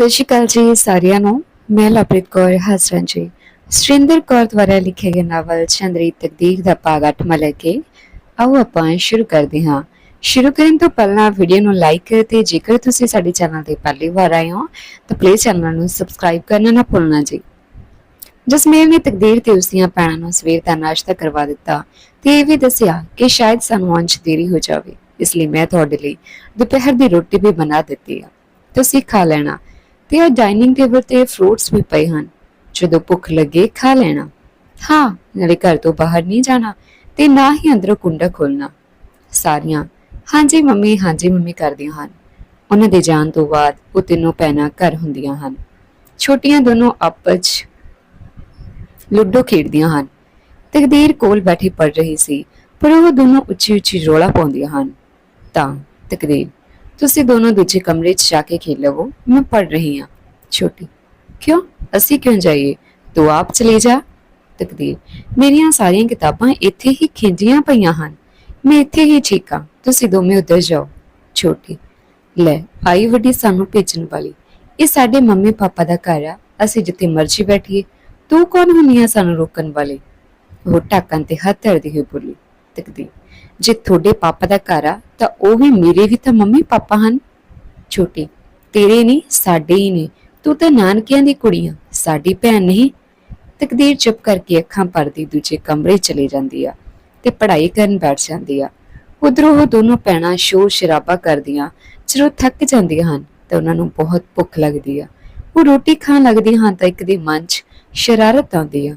ਸਤਿ ਸ਼੍ਰੀ ਅਕਾਲ ਜੀ ਸਾਰਿਆਂ ਨੂੰ। ਮੈਂ ਲਵਪ੍ਰੀਤ ਕੌਰ ਹਸਰਨ ਜੀ। ਸ੍ਰਿੰਦਰ ਕੌਰ ਦੁਆਰਾ ਲਿਖੇ ਗਏ ਨਾਵਲ ਚੰਦਰੀ ਤਕਦੀਰ ਦਾ ਭਾਗ 8 ਲੈ ਕੇ ਆਓ ਆਪਾਂ ਸ਼ੁਰੂ ਕਰਦੇ ਹਾਂ। ਸ਼ੁਰੂ ਕਰਨ ਤੋਂ ਪਹਿਲਾਂ ਵੀਡੀਓ ਨੂੰ ਲਾਈਕ ਤੇ ਜੇਕਰ ਤੁਸੀਂ ਸਾਡੇ ਚੈਨਲ ਤੇ ਪਹਿਲੀ ਵਾਰ ਆਏ ਹੋ, ਤਾਂ ਪਲੀਜ਼ ਚੈਨਲ ਨੂੰ ਸਬਸਕ੍ਰਾਈਬ ਕਰਨਾ ਨਾ ਭੁੱਲਣਾ ਜੀ। ਜਸਮੇਲ ਨੇ ਤਕਦੀਰ ਤੇ ਉਸਦੀਆਂ ਭੈਣਾਂ ਨੂੰ ਸਵੇਰ ਦਾ ਨਾਸ਼ਤਾ ਕਰਵਾ ਦਿੱਤਾ ਤੇ ਇਹ ਵੀ ਦੱਸਿਆ ਕਿ ਸ਼ਾਇਦ ਸਾਨੂੰ ਅੰਸ਼ ਦੇਰੀ ਹੋ ਜਾਵੇ, ਇਸ ਲਈ ਮੈਂ ਤੁਹਾਡੇ ਲਈ ਦੁਪਹਿਰ ਦੀ ਰੋਟੀ ਵੀ ਬਣਾ ਦਿੱਤੀ ਆ। ਤੁਸੀਂ ਖਾ ਲੈਣਾ। ਤੇ ਆ ਡਾਈਨਿੰਗ ਟੇਬਲ ਤੇ ਫਰੂਟਸ ਵੀ ਪਏ ਹਨ। ਜਦੋਂ ਭੁੱਖ ਲੱਗੇ ਖਾ ਲੈਣਾ। ਹਾਂ, ਨਾਲੇ ਘਰ ਤੋਂ ਬਾਹਰ ਨਹੀਂ ਜਾਣਾ ਤੇ ਨਾ ਹੀ ਅੰਦਰੋਂ ਕੁੰਡਾ ਖੋਲਣਾ ਸਾਰੀਆਂ ਹਾਂਜੀ ਮੰਮੀ ਹਾਂਜੀ ਮੰਮੀ ਕਰਦੀਆਂ ਹਨ। ਉਹਨਾਂ ਦੇ ਜਾਣ ਤੋਂ ਬਾਅਦ ਉਹ ਤਿੰਨੋਂ ਭੈਣਾਂ ਘਰ ਹੁੰਦੀਆਂ ਹਨ। ਛੋਟੀਆਂ ਦੋਨੋਂ ਆਪਸ 'ਚ ਲੁੱਡੋ ਖੇਡਦੀਆਂ ਹਨ। ਤਕਦੀਰ ਕੋਲ ਬੈਠੀ ਪੜ ਰਹੀ ਸੀ, ਪਰ ਉਹ ਦੋਨੋਂ ਉੱਚੀ ਉੱਚੀ ਰੋਲਾ ਪਾਉਂਦੀਆਂ ਹਨ। ਤਾਂ ਤਕਦੀਰ ਤੁਸੀਂ ਦੋਨੋਂ ਦੂਜੇ ਕਮਰੇ 'ਚ ਜਾ ਕੇ ਖੇਡ ਲਵੋ। ਮੈਂ ਪੜ ਰਹੀ ਹਾਂ। ਛੋਟੀ। ਕਿਉਂ? ਅਸੀਂ ਕਿਉਂ ਜਾਈਏ? ਤੂੰ ਆਪ ਚਲੇ ਜਾ। ਤਕਦੀਰ। ਮੇਰੀਆਂ ਸਾਰੀਆਂ ਕਿਤਾਬਾਂ ਇੱਥੇ ਹੀ ਖਿੰਜੀਆਂ ਪਈਆਂ ਹਨ। ਮੈਂ ਇੱਥੇ ਹੀ ਠੀਕ ਹਾਂ। ਤੁਸੀਂ ਦੋਵੇਂ ਉੱਧਰ ਜਾਓ। ਛੋਟੀ। ਲੈ, ਆਈ ਵੱਡੀ ਸਾਨੂੰ ਭੇਜਣ ਵਾਲੀ। ਇਹ ਸਾਡੇ ਮੰਮੀ ਪਾਪਾ ਦਾ ਘਰ ਆ। ਅਸੀਂ ਜਿੱਥੇ ਮਰਜ਼ੀ ਬੈਠੀਏ। ਤੂੰ ਕੌਣ ਹੁੰਨੀ ਆ ਸਾਨੂੰ ਰੋਕਣ ਵਾਲੀ? ਉਹ ਟਾਕਾਂ ਤੇ ਹੱਥ ਧਰਦੀ ਹੋਈ ਬੋਲੀ। ਤਕਦੀਰ। ਜੇ ਤੁਹਾਡੇ ਪਾਪਾ ਦਾ ਘਰ ਆ, ਤਾਂ ਉਹ ਵੀ ਮੇਰੇ ਵੀ ਤਾਂ ਮੰਮੀ ਪਾਪਾ ਹਨ। ਛੋਟੀ, ਤੇਰੇ ਨਹੀਂ, ਸਾਡੇ ਹੀ ਨੇ। ਤੂੰ ਤਾਂ ਨਾਨਕਿਆਂ ਦੀ ਕੁੜੀ ਆ, ਸਾਡੀ ਭੈਣ ਨਹੀਂ। ਤਕਦੀਰ ਚੁੱਪ ਕਰਕੇ ਅੱਖਾਂ ਭਰਦੀ ਦੂਜੇ ਕਮਰੇ ਚਲੇ ਜਾਂਦੀ ਆ ਤੇ ਪੜ੍ਹਾਈ ਕਰਨ ਬੈਠ ਜਾਂਦੀ ਆ। ਉਧਰੋਂ ਉਹ ਦੋਨੋਂ ਭੈਣਾਂ ਸ਼ੋਰ ਸ਼ਰਾਬਾ ਕਰਦੀਆਂ, ਜਦੋਂ ਥੱਕ ਜਾਂਦੀਆਂ ਹਨ, ਤਾਂ ਉਹਨਾਂ ਨੂੰ ਬਹੁਤ ਭੁੱਖ ਲੱਗਦੀ ਆ। ਉਹ ਰੋਟੀ ਖਾਣ ਲੱਗਦੀਆਂ ਹਨ ਤਾਂ ਇੱਕ ਦੇ ਮਨ 'ਚ ਸ਼ਰਾਰਤ ਆਉਂਦੀ ਆ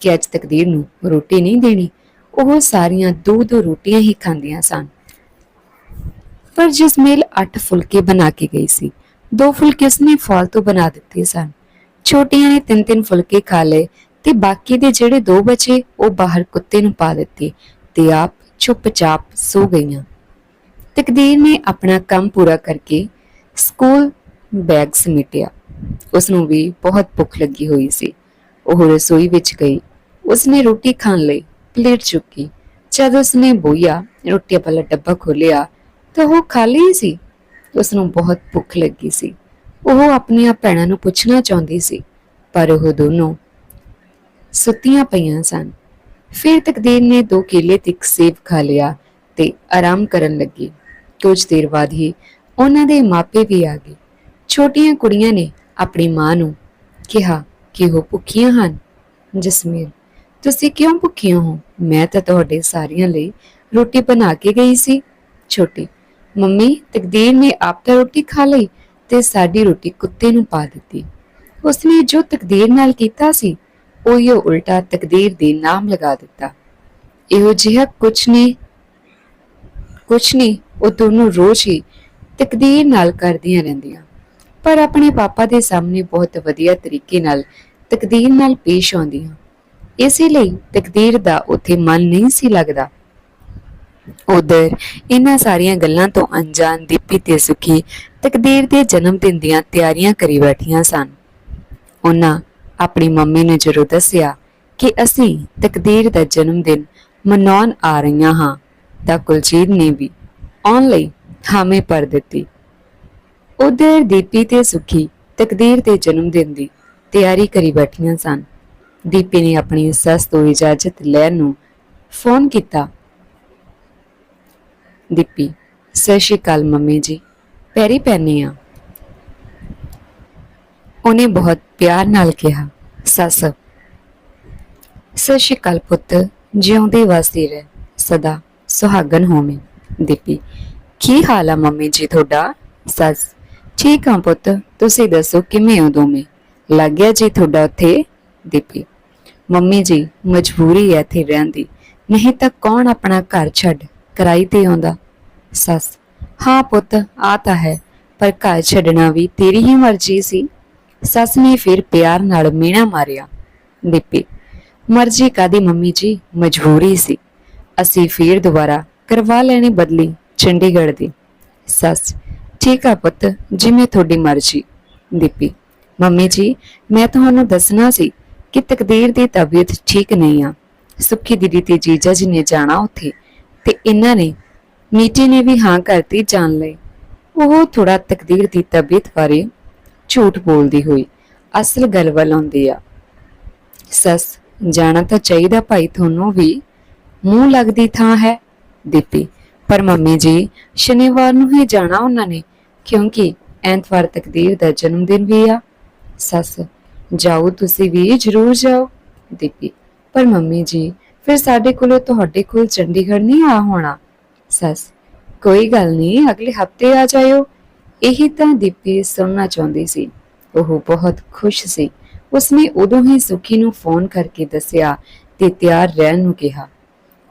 ਕਿ ਅੱਜ ਤਕਦੀਰ ਨੂੰ ਰੋਟੀ ਨਹੀਂ ਦੇਣੀ। ਉਹ ਸਾਰੀਆਂ ਦੋ ਦੋ ਰੋਟੀਆਂ ਹੀ ਖਾਂਦੀਆਂ ਸਨ। ਪਰ ਜਸਮੇਲ 8 ਫੁਲਕੇ ਬਣਾ ਕੇ ਗਈ ਸੀ, ਦੋ ਫੁਲਕੇ ਉਸਨੇ ਫਾਲਤੂ ਬਣਾ ਦਿੱਤੇ ਸਨ। ਛੋਟੀਆਂ ਨੇ ਤਿੰਨ ਤਿੰਨ ਫੁਲਕੇ ਖਾ ਲਏ ਤੇ ਬਾਕੀ ਦੇ ਜਿਹੜੇ ਦੋ ਬਚੇ, ਉਹ ਬਾਹਰ ਕੁੱਤੇ ਨੂੰ ਪਾ ਦਿੱਤੇ ਤੇ ਆਪ ਚੁੱਪਚਾਪ ਸੋ ਗਈਆਂ। ਤਕਦੀਰ ਨੇ ਆਪਣਾ ਕੰਮ ਪੂਰਾ ਕਰਕੇ ਸਕੂਲ ਬੈਗ ਸਮੇਟਿਆ। ਉਸ ਨੂੰ ਵੀ ਬਹੁਤ ਭੁੱਖ ਲੱਗੀ ਹੋਈ ਸੀ। ਉਹ ਰਸੋਈ ਵਿੱਚ ਗਈ। ਉਸਨੇ ਰੋਟੀ ਖਾਣ ਲਈ ਪਲੇਟ ਚੁੱਕੀ। ਜਦ ਉਸਨੇ ਬੋਇਆ ਰੋਟੀ ਵਾਲਾ ਡੱਬਾ ਖੋਲਿਆ ਤਾਂ ਉਹ ਖਾਲੀ ਹੀ ਸੀ। ਉਸ ਨੂੰ ਬਹੁਤ ਭੁੱਖ ਲੱਗੀ ਸੀ। ਉਹ ਆਪਣੀਆਂ ਭੈਣਾਂ ਨੂੰ ਪੁੱਛਣਾ ਚਾਹੁੰਦੀ ਸੀ, ਪਰ ਉਹ ਦੋਨੋਂ ਸੁੱਤੀਆਂ ਪਈਆਂ ਸਨ। ਫਿਰ ਤਕਦੀਰ ਨੇ ਦੋ ਕੇਲੇ ਤੇ ਇੱਕ ਸੇਬ ਖਾ ਲਿਆ ਤੇ ਆਰਾਮ ਕਰਨ ਲੱਗੀ। ਕੁਝ ਦੇਰ ਬਾਅਦ ਹੀ ਉਹਨਾਂ ਦੇ ਮਾਪੇ ਵੀ ਆ ਗਏ। ਛੋਟੀਆਂ ਕੁੜੀਆਂ ਨੇ ਆਪਣੀ ਮਾਂ ਨੂੰ ਕਿਹਾ ਕਿ ਉਹ ਭੁੱਖੀਆਂ ਹਨ। ਜਸਮੀਰ ਤੁਸੀਂ ਕਿਉਂ ਭੁੱਖੀਆਂ ਹੋ? ਮੈਂ ਤਾਂ ਤੁਹਾਡੇ ਸਾਰਿਆਂ ਲਈ ਰੋਟੀ ਬਣਾ ਕੇ ਗਈ ਸੀ। ਛੋਟੀ, ਮੰਮੀ, ਤਕਦੀਰ ਨੇ ਆਪ ਤਾਂ ਰੋਟੀ ਖਾ ਲਈ ਤੇ ਸਾਡੀ ਰੋਟੀ ਕੁੱਤੇ ਨੂੰ ਪਾ ਦਿੱਤੀ। ਉਸਨੇ ਜੋ ਤਕਦੀਰ ਨਾਲ ਕੀਤਾ ਸੀ ਉਹੀ ਉਲਟਾ ਤਕਦੀਰ ਦੇ ਨਾਮ ਲਗਾ ਦਿੱਤਾ। ਇਹੋ ਜਿਹਾ ਕੁਛ ਨਹੀਂ ਕੁਛ ਨਹੀਂ, ਉਹ ਦੋਨੋਂ ਰੋਜ਼ ਹੀ ਤਕਦੀਰ ਨਾਲ ਕਰਦੀਆਂ ਰਹਿੰਦੀਆਂ। ਪਰ ਆਪਣੇ ਪਾਪਾ ਦੇ ਸਾਹਮਣੇ ਬਹੁਤ ਵਧੀਆ ਤਰੀਕੇ ਨਾਲ ਤਕਦੀਰ ਨਾਲ ਪੇਸ਼ ਆਉਂਦੀਆਂ। ਇਸੇ ਲਈ ਤਕਦੀਰ ਦਾ ਉੱਥੇ ਮਨ ਨਹੀਂ ਸੀ ਲੱਗਦਾ। ਉਧਰ ਇਹਨਾਂ ਸਾਰੀਆਂ ਗੱਲਾਂ ਤੋਂ ਅਣਜਾਣ ਦੀਪੀ ਤੇ ਸੁਖੀ ਤਕਦੀਰ ਦੇ ਜਨਮ ਦਿਨ ਦੀਆਂ ਤਿਆਰੀਆਂ ਕਰੀ ਬੈਠੀਆਂ ਸਨ। ਉਹਨਾਂ ਆਪਣੀ ਮੰਮੀ ਨੂੰ ਜ਼ਰੂਰ ਦੱਸਿਆ ਕਿ ਅਸੀਂ ਤਕਦੀਰ ਦਾ ਜਨਮ ਦਿਨ ਮਨਾਉਣ ਆ ਰਹੀਆਂ ਹਾਂ ਤਾਂ ਕੁਲਜੀਤ ਨੇ ਵੀ ਆਉਣ ਲਈ ਹਾਮੀ ਭਰ ਦਿੱਤੀ। ਉਧਰ ਦੀਪੀ ਤੇ ਸੁਖੀ ਤਕਦੀਰ ਦੇ ਜਨਮ ਦਿਨ ਦੀ ਤਿਆਰੀ ਕਰੀ ਬੈਠੀਆਂ ਸਨ। ਦੀਪੀ ਨੇ ਆਪਣੀ ਸੱਸ ਤੋਂ ਇਜਾਜ਼ਤ ਲੈਣ ਨੂੰ ਫੋਨ ਕੀਤਾ। ਦੀਪੀ, ਸਤਿ ਸ਼੍ਰੀ ਅਕਾਲ ਮੰਮੀ ਜੀ, ਪੈਰੀ ਪੈਣੀ ਆ ਉਹਨੇ ਬਹੁਤ ਪਿਆਰ ਨਾਲ ਕਿਹਾ, ਸੱਸ, ਸਤਿ ਸ਼੍ਰੀ ਅਕਾਲ ਪੁੱਤ, ਜਿਉਂਦੇ ਵਸਦੀ ਰਹਿ, ਸਦਾ ਸੁਹਾਗਨ ਹੋਵੇਂ। ਦੀਪੀ, ਕੀ ਹਾਲ ਆ ਮੰਮੀ ਜੀ ਤੁਹਾਡਾ? ਸੱਸ, ਠੀਕ ਆ ਪੁੱਤ, ਤੁਸੀਂ ਦੱਸੋ ਕਿਵੇਂ ਹੋ ਦੋਵੇਂ? ਲੱਗ ਗਿਆ ਜੀ ਤੁਹਾਡਾ ਉੱਥੇ? ਦੀਪੀ ਮੰਮੀ ਜੀ, ਮਜਬੂਰੀ ਹੈ ਇੱਥੇ ਰਹਿਣ ਦੀ। ਨਹੀਂ ਤਾਂ ਕੌਣ ਆਪਣਾ ਘਰ ਛੱਡ ਕਿਰਾਏ ਤੇ ਆਉਂਦਾ? ਸੱਸ, ਹਾਂ ਪੁੱਤ ਆ ਤਾਂ ਹੈ, ਪਰ ਘਰ ਛੱਡਣਾ ਵੀ ਤੇਰੀ ਹੀ ਮਰਜ਼ੀ ਸੀ। ਸੱਸ ਨੇ ਫਿਰ ਪਿਆਰ ਨਾਲ ਮੀਣਾ ਮਾਰਿਆ। ਦੀਪੀ, ਮਰਜ਼ੀ ਕਾਦੀ ਮੰਮੀ ਜੀ, ਮਜਬੂਰੀ ਸੀ। ਅਸੀਂ ਫਿਰ ਦੁਬਾਰਾ ਕਰਵਾ ਲੈਣੀ ਬਦਲੀ ਚੰਡੀਗੜ੍ਹ ਦੀ। ਸੱਸ, ਠੀਕ ਆ ਪੁੱਤ, ਜਿਵੇਂ ਤੁਹਾਡੀ ਮਰਜ਼ੀ। ਦੀਪੀ, ਮੰਮੀ ਜੀ, ਮੈਂ ਤੁਹਾਨੂੰ ਦੱਸਣਾ ਸੀ ਕਿ ਤਕਦੀਰ ਦੀ ਤਬੀਅਤ ਠੀਕ ਨਹੀਂ ਆ। ਸੁੱਖੀ ਦੀਦੀ ਤੇ ਜੀਜਾ ਜੀ ਨੇ ਜਾਣਾ ਉੱਥੇ ਤੇ ਇਹਨਾਂ ਨੇ ਨੀਤੀ ਨੇ ਵੀ ਹਾਂ ਕਰਤੀ ਜਾਣ ਲਈ। ਉਹ ਥੋੜਾ ਤਕਦੀਰ ਦੀ ਤਬੀਅਤ ਬਾਰੇ ਝੂਠ ਬੋਲਦੀ ਹੋਈ ਅਸਲ ਗੱਲ ਵੱਲ ਆਉਂਦੀ ਆ। ਸੱਸ, ਜਾਣਾ ਤਾਂ ਚਾਹੀਦਾ ਭਾਈ, ਤੁਹਾਨੂੰ ਵੀ ਮੂੰਹ ਲੱਗਦੀ ਥਾਂ ਹੈ, ਦੀਪੀ। ਪਰ ਮੰਮੀ ਜੀ, ਸ਼ਨੀਵਾਰ ਨੂੰ ਹੀ ਜਾਣਾ ਉਹਨਾਂ ਨੇ, ਕਿਉਂਕਿ ਐਤਵਾਰ ਤਕਦੀਰ ਦਾ ਜਨਮ ਦਿਨ ਵੀ ਆ। ਸੱਸ ਜਾਓ, ਤੁਸੀਂ ਵੀ ਜ਼ਰੂਰ ਜਾਓ। ਦੀਪੀ, ਪਰ ਮੰਮੀ ਜੀ, ਫਿਰ ਸਾਡੇ ਕੋਲੋਂ ਤੁਹਾਡੇ ਕੋਲ ਚੰਡੀਗੜ੍ਹ ਨਹੀਂ ਆ ਹੋਣਾ। ਸੱਸ, ਕੋਈ ਗੱਲ ਨਹੀਂ, ਅਗਲੇ ਹਫ਼ਤੇ ਆ ਜਾਇਓ। ਇਹੀ ਤਾਂ ਦੀਪੀ ਸੁਣਨਾ ਚਾਹੁੰਦੀ ਸੀ। ਉਹ ਬਹੁਤ ਖੁਸ਼ ਸੀ। ਉਸਨੇ ਉਦੋਂ ਹੀ ਸੁਖੀ ਨੂੰ ਫੋਨ ਕਰਕੇ ਦੱਸਿਆ ਤੇ ਤਿਆਰ ਰਹਿਣ ਨੂੰ ਕਿਹਾ।